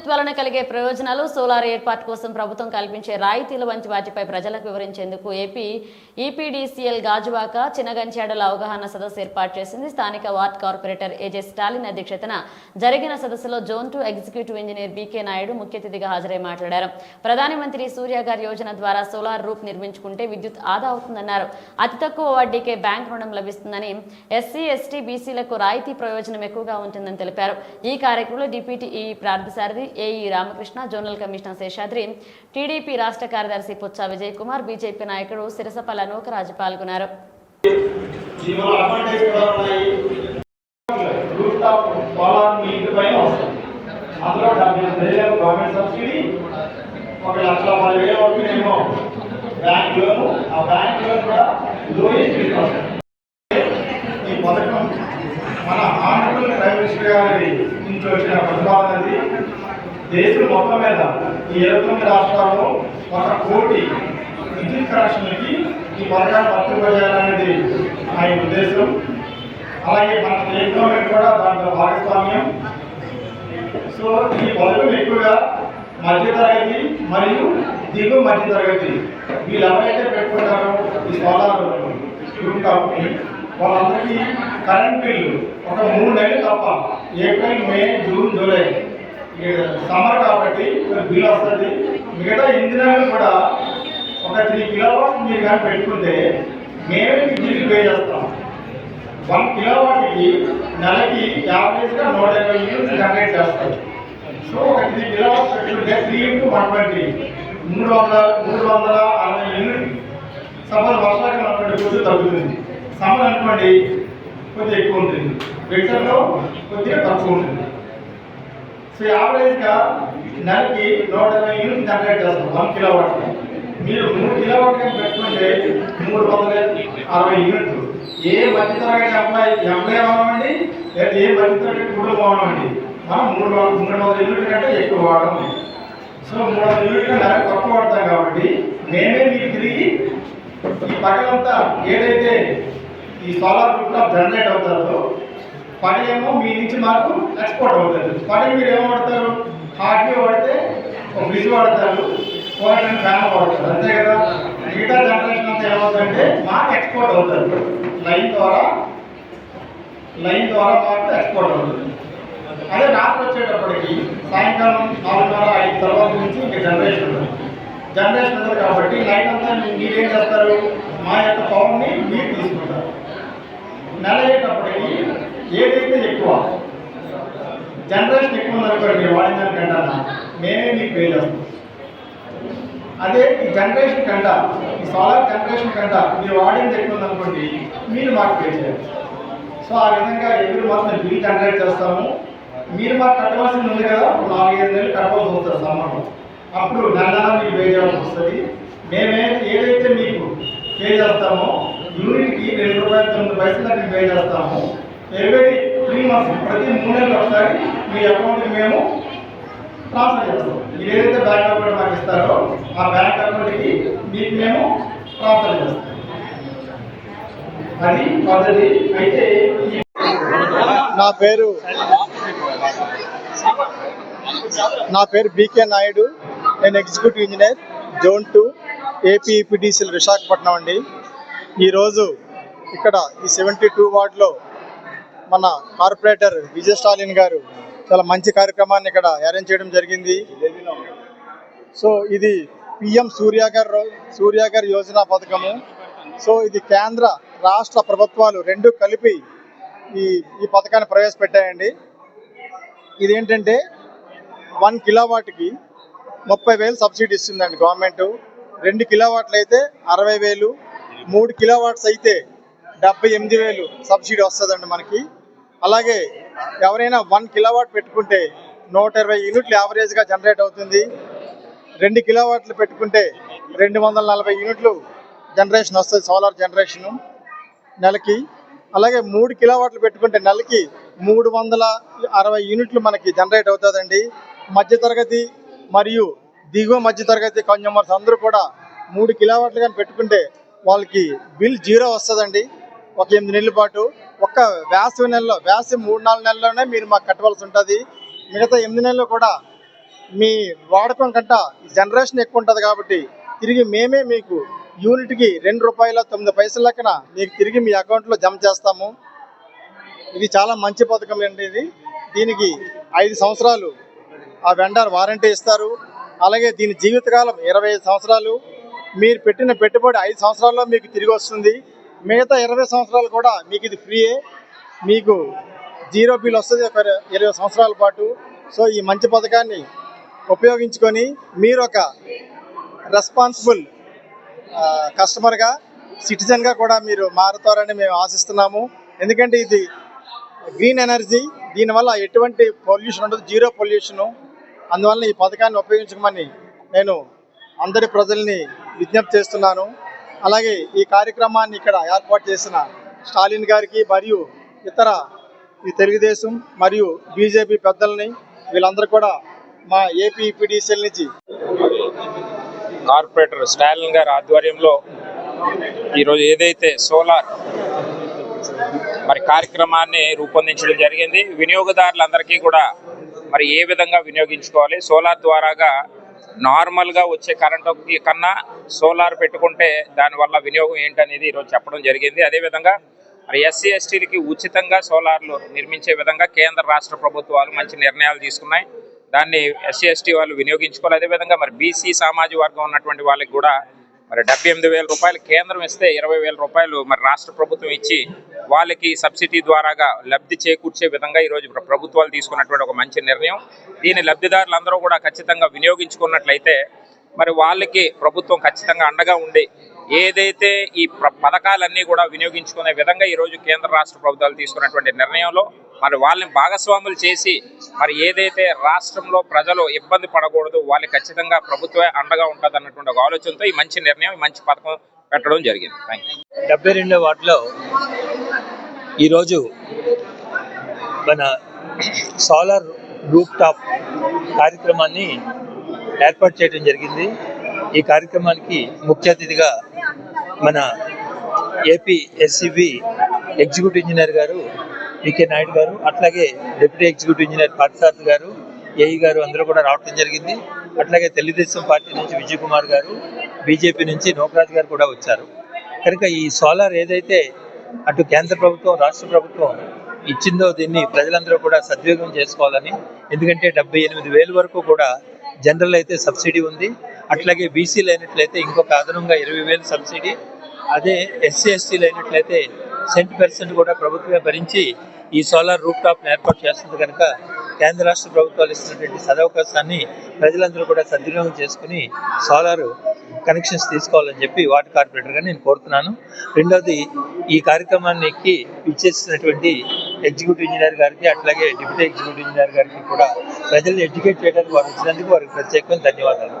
విద్యుత్ వలన కలిగే ప్రయోజనాలు సోలార్ ఏర్పాటు కోసం ప్రభుత్వం కల్పించే రాయితీలు వంటి వాటిపై ప్రజలకు వివరించేందుకు ఏపీ ఈపీడీసీఎల్ గాజువాక చినగంచాడల అవగాహన సదస్సు ఏర్పాటు చేసింది. స్థానిక వార్డ్ కార్పొరేటర్ ఏజే స్టాలిన్ అధ్యక్షతన జరిగిన సదస్సులో zone two executive engineer BK Naidu ముఖ్య అతిథిగా హాజరై మాట్లాడారు. ప్రధానమంత్రి సూర్య గారి యోజన ద్వారా సోలార్ రూప్ నిర్మించుకుంటే విద్యుత్ ఆదా అవుతుందన్నారు. అతి తక్కువ వడ్డీకే బ్యాంక్ రుణం లభిస్తుందని ఎస్సీ ఎస్టీ బీసీలకు రాయితీ ప్రయోజనం ఎక్కువగా ఉంటుందని తెలిపారు. ఈ కార్యక్రమంలో deputy E Parthasarathi AE Ramakrishna zonal commissioner Seshadri TDP రాష్ట్ర కార్యదర్శి పుచ్చా విజయ్ కుమార్ బీజేపీ నాయకుడు సిరసపల్ల నూకరాజు పాల్గొన్నారు. ఒక లక్ష పది వేల వరకు బ్యాంక్ లోను ఆ బ్యాంక్ లోన్ కూడా లోయెస్ట్ ఈ పథకం మన ఆంధ్రప్రదేశ్ ప్రైమ్ మినిస్టర్ గారి నుంచి వచ్చిన ప్రతిపాదన దేశం మొత్తం మీద ఈ ఇరవై తొమ్మిది రాష్ట్రాల్లో ఒక కోటి విద్యుత్ కనెక్షన్లకి ఈ పథకాన్ని వర్తింపజేయాలనేది ఆయన ఉద్దేశం. అలాగే మన స్టేట్ గవర్నమెంట్ కూడా దాంట్లో భాగస్వామ్యం. సో ఈ పథకం ఎక్కువగా మధ్యతరగతి మరియు దిగువ మధ్యతరగతి వీళ్ళు ఎవరైతే పెట్టుకుంటారో ఈ సోలార్ కాబట్టి వాళ్ళందరికీ కరెంట్ బిల్లు ఒక మూడు నెలలు తప్ప April May June July summer కాబట్టి బిల్ వస్తుంది. మిగతా ఇంజనీర్లు కూడా ఒక త్రీ కిలోవాట్ మీరు కానీ పెట్టుకుంటే మేమే బిల్ పే చేస్తాం. వన్ కిలోవాట్కి నెలకి యావరేజ్గా నూట ఇరవై యూనిట్స్ జనరేట్ చేస్తారు. సో ఒక త్రీ కిలోవాట్ పెట్టుకుంటే త్రీ ఇంటూ వన్ ట్వంటీ మూడు వందల మూడు వందల అరవై యూనిట్ సపోజ్ వర్షాకాలం అనుకోండి కొద్దిగా తగ్గుతుంది. సమ్మర్ అనుకోండి కొద్దిగా ఎక్కువ ఉంటుంది. వింటర్లో కొద్దిగా తక్కువ ఉంటుంది. సో యావరేజ్గా నెలకి నూట ఇరవై యూనిట్ జనరేట్ చేస్తాం వన్ కిలో మీరు మూడు కిలో వాట్ పెట్టుకుంటే మూడు వందల అరవై యూనిట్లు. ఏ మధ్యతరగతి ఎంప్లాయ్ ఎంప్లాయ్ అవ్వమండి? లేదా ఏ మధ్యతరగతి కుటుంబం అవ్వమండి? మనం మూడు వందల మూడు వందల యూనిట్ల కంటే ఎక్కువ వాడము సో మూడు వందల యూనిట్లు నెలకు తక్కువ వాడతాం కాబట్టి నేనే మీకు తిరిగి ఈ పగలంతా ఏదైతే ఈ సోలార్ రూప్ జనరేట్ అవుతారో పని ఏమో మీ నుంచి మాకు ఎక్స్పోర్ట్ అవుతుంది. పని మీరు ఏమడతారు వాడతారు? హార్డ్లీ వాడితే ఒక ఫ్రిడ్జ్ వాడతారు. ఓవర్ ఫ్యాన్ వాడతారు. అంతే కదా? మిగతా జనరేషన్ అంతా ఏమవుతుందంటే మాకు ఎక్స్పోర్ట్ అవుతుంది. లైన్ ద్వారా లైన్ ద్వారా మాకు ఎక్స్పోర్ట్ అవుతుంది. అదే రాత్రి వచ్చేటప్పటికి సాయంకాలం నాలుగున్నర ఐదు తర్వాత నుంచి ఇంకా జనరేషన్ ఉంటుంది. జనరేషన్ ఉంటుంది కాబట్టి లైట్ అంతా మీరేం చేస్తారు? మా యొక్క పవర్ని మీరు తీసుకుంటారు. నెల అయ్యేటప్పటికి ఏదైతే ఎక్కువ జనరేషన్ ఎక్కువ ఉందనుకోండి మీరు వాడిన దానికంటే మేమే మీకు పే చేస్తాం అదే ఈ జనరేషన్ కంట ఈ సోలార్ జనరేషన్ కంట మీరు వాడింది ఎక్కువ ఉందనుకోండి మీరు మాకు పే చేయాలి. సో ఆ విధంగా ఎవ్రీ మంత్ బిల్ జనరేట్ చేస్తాము. మీరు మాకు కట్టవలసింది ఉంది కదా ఒక నాలుగైదు నెలలు కట్టవలసి వస్తుంది సమ్మర్లో అప్పుడు నెల మీకు పే చేయాల్సి వస్తుంది. మేమే ఏదైతే మీకు పే చేస్తామో యూనిట్కి రెండు రూపాయల తొమ్మిది పైసలు మేము పే చేస్తాము. ఎవ్రీ త్రీ మంత్స్ ప్రతి మూడు నెలలు ఒకసారి మీ అకౌంట్కి మేము ట్రాన్స్ఫర్ చేస్తాం. మీరు ఏదైతే బ్యాంక్ అకౌంట్ మాకు ఇస్తారో ఆ బ్యాంక్ అకౌంట్కి మీకు మేము ట్రాన్స్ఫర్ చేస్తాం. అది పద్ధతి. అయితే నా పేరు నా పేరు బీకే నాయుడు. నేను executive engineer zone two APEPDCL Visakhapatnam అండి. ఈరోజు ఇక్కడ ఈ సెవెంటీ టూ వార్డులో మన కార్పొరేటర్ విజయ స్టాలిన్ గారు చాలా మంచి కార్యక్రమాన్ని ఇక్కడ అరేంజ్ చేయడం జరిగింది. సో ఇది పిఎం సూర్యాగర్ రో- సూర్యాగర్ యోజన పథకము. సో ఇది కేంద్ర రాష్ట్ర ప్రభుత్వాలు రెండు కలిపి ఈ ఈ పథకాన్ని ప్రవేశపెట్టాయండి. ఇదేంటంటే వన్ కిలోవాట్కి ముప్పై వేలు సబ్సిడీ ఇస్తుందండి గవర్నమెంట్. రెండు కిలోవాట్లు అయితే అరవై వేలు మూడు కిలోవాట్స్ అయితే డెబ్బై ఎనిమిది వేలు సబ్సిడీ వస్తుందండి మనకి. అలాగే ఎవరైనా వన్ కిలోవాట్ పెట్టుకుంటే నూట ఇరవై యూనిట్లు యావరేజ్గా జనరేట్ అవుతుంది. రెండు కిలోవాట్లు పెట్టుకుంటే రెండు వందల నలభై యూనిట్లు జనరేషన్ వస్తుంది సోలార్ జనరేషను నెలకి. అలాగే మూడు కిలోవాట్లు పెట్టుకుంటే నెలకి మూడు వందల అరవై యూనిట్లు మనకి జనరేట్ అవుతుందండి. మధ్యతరగతి మరియు దిగువ మధ్యతరగతి కన్జ్యూమర్స్ అందరూ కూడా మూడు కిలోవాట్లు కానీ పెట్టుకుంటే వాళ్ళకి బిల్ జీరో వస్తుందండి. ఒక ఎనిమిది నెలల పాటు ఒక్క వేసవి నెలలో వేసవి మూడు నాలుగు నెలల్లోనే మీరు మాకు కట్టవలసి ఉంటుంది. మిగతా ఎనిమిది నెలలు కూడా మీ వాడకం కంట జనరేషన్ ఎక్కువ ఉంటుంది కాబట్టి తిరిగి మేమే మీకు యూనిట్కి రెండు రూపాయల తొమ్మిది పైసల లెక్కన మీకు తిరిగి మీ అకౌంట్లో జమ చేస్తాము. ఇది చాలా మంచి పథకం అండి ఇది. దీనికి ఐదు సంవత్సరాలు ఆ వెండర్ వారంటీ ఇస్తారు. అలాగే దీని జీవితకాలం ఇరవై ఐదు సంవత్సరాలు. మీరు పెట్టిన పెట్టుబడి ఐదు సంవత్సరాల్లో మీకు తిరిగి వస్తుంది. మిగతా ఇరవై సంవత్సరాలు కూడా మీకు ఇది ఫ్రీయే మీకు జీరో బిల్ వస్తుంది ఒక ఇరవై సంవత్సరాల పాటు. సో ఈ మంచి పథకాన్ని ఉపయోగించుకొని మీరు ఒక రెస్పాన్సిబుల్ కస్టమర్గా సిటిజన్గా కూడా మీరు మారుతారని మేము ఆశిస్తున్నాము. ఎందుకంటే ఇది గ్రీన్ ఎనర్జీ దీనివల్ల ఎటువంటి పొల్యూషన్ ఉండదు. జీరో పొల్యూషను అందువల్ల ఈ పథకాన్ని ఉపయోగించుకోమని నేను అందరి ప్రజల్ని విజ్ఞప్తి చేస్తున్నాను. అలాగే ఈ కార్యక్రమాన్ని ఇక్కడ ఏర్పాటు చేసిన స్టాలిన్ గారికి మరియు ఇతర ఈ తెలుగుదేశం మరియు బీజేపీ పెద్దల్ని వీళ్ళందరూ కూడా మా ఏపీ నుంచి కార్పొరేటర్ స్టాలిన్ గారి ఆధ్వర్యంలో ఈరోజు ఏదైతే సోలార్ మరి కార్యక్రమాన్ని రూపొందించడం జరిగింది వినియోగదారులందరికీ కూడా మరి ఏ విధంగా వినియోగించుకోవాలి సోలార్ ద్వారాగా నార్మల్గా వచ్చే కరెంటు కన్నా సోలార్ పెట్టుకుంటే దానివల్ల వినియోగం ఏంటనేది ఈరోజు చెప్పడం జరిగింది. అదేవిధంగా మరి ఎస్సీ ఎస్టీలకి ఉచితంగా సోలార్లు నిర్మించే విధంగా కేంద్ర రాష్ట్ర ప్రభుత్వాలు మంచి నిర్ణయాలు తీసుకున్నాయి. దాన్ని ఎస్సీ ఎస్టీ వాళ్ళు వినియోగించుకోవాలి. అదేవిధంగా మరి బీసీ సామాజిక వర్గం ఉన్నటువంటి వాళ్ళకి కూడా మరి డెబ్బై ఎనిమిది వేల రూపాయలు కేంద్రం ఇస్తే ఇరవై వేల రూపాయలు మరి రాష్ట్ర ప్రభుత్వం ఇచ్చి వాళ్ళకి సబ్సిడీ ద్వారాగా లబ్ధి చేకూర్చే విధంగా ఈరోజు ప్రభుత్వాలు తీసుకున్నటువంటి ఒక మంచి నిర్ణయం. దీని లబ్ధిదారులందరూ కూడా ఖచ్చితంగా వినియోగించుకున్నట్లయితే మరి వాళ్ళకి ప్రభుత్వం ఖచ్చితంగా అండగా ఉండి ఏదైతే ఈ పథకాలన్నీ కూడా వినియోగించుకునే విధంగా ఈరోజు కేంద్ర రాష్ట్ర ప్రభుత్వాలు తీసుకున్నటువంటి నిర్ణయంలో మరి వాళ్ళని భాగస్వాములు చేసి మరి ఏదైతే రాష్ట్రంలో ప్రజలు ఇబ్బంది పడకూడదు వాళ్ళకి ఖచ్చితంగా ప్రభుత్వమే అండగా ఉంటుంది అన్నటువంటి ఒక ఆలోచనతో ఈ మంచి నిర్ణయం మంచి పథకం పెట్టడం జరిగింది. థ్యాంక్ యూ డెబ్బై రెండో వార్డులో ఈరోజు మన సోలార్ రూప్ టాప్ కార్యక్రమాన్ని ఏర్పాటు చేయడం జరిగింది. ఈ కార్యక్రమానికి ముఖ్య అతిథిగా మన ఏపీ ఎస్సిబి ఎగ్జిక్యూటివ్ ఇంజనీర్ గారు వికే నాయుడు గారు అట్లాగే డిప్యూటీ ఎగ్జిక్యూటివ్ ఇంజనీర్ పార్థసారథి గారు ఏఈ గారు అందరూ కూడా రావడం జరిగింది. అట్లాగే తెలుగుదేశం పార్టీ నుంచి విజయ్ కుమార్ గారు బీజేపీ నుంచి నోకరాజ్ గారు కూడా వచ్చారు. కనుక ఈ సోలార్ ఏదైతే అటు కేంద్ర ప్రభుత్వం రాష్ట్ర ప్రభుత్వం ఇచ్చిందో దీన్ని ప్రజలందరూ కూడా సద్వినియోగం చేసుకోవాలని. ఎందుకంటే డెబ్బై ఎనిమిది వేల వరకు కూడా జనరల్ అయితే సబ్సిడీ ఉంది. అట్లాగే బీసీలు అయినట్లయితే ఇంకొక అదనంగా ఇరవై వేలు సబ్సిడీ. అదే ఎస్సీ ఎస్టీలు అయినట్లయితే సెంట్ పర్సెంట్ కూడా ప్రభుత్వమే భరించి ఈ సోలార్ రూప్ టాప్ ఏర్పాటు చేస్తుంది కనుక కేంద్ర రాష్ట్ర ప్రభుత్వాలు ఇస్తున్నటువంటి సదవకాశాన్ని ప్రజలందరూ కూడా సద్వినియోగం చేసుకుని సోలార్ కనెక్షన్స్ తీసుకోవాలని చెప్పి వాటర్ కార్పొరేటర్గా నేను కోరుతున్నాను. రెండవది ఈ కార్యక్రమానికి ఇచ్చేసినటువంటి ఎగ్జిక్యూటివ్ ఇంజనీర్ గారికి అట్లాగే డిప్యూటీ ఎగ్జిక్యూటివ్ ఇంజనీర్ గారికి కూడా ప్రజల్ని ఎడ్యుకేట్ చేయడానికి వారు వచ్చినందుకు వారికి ప్రత్యేకమైన ధన్యవాదాలు.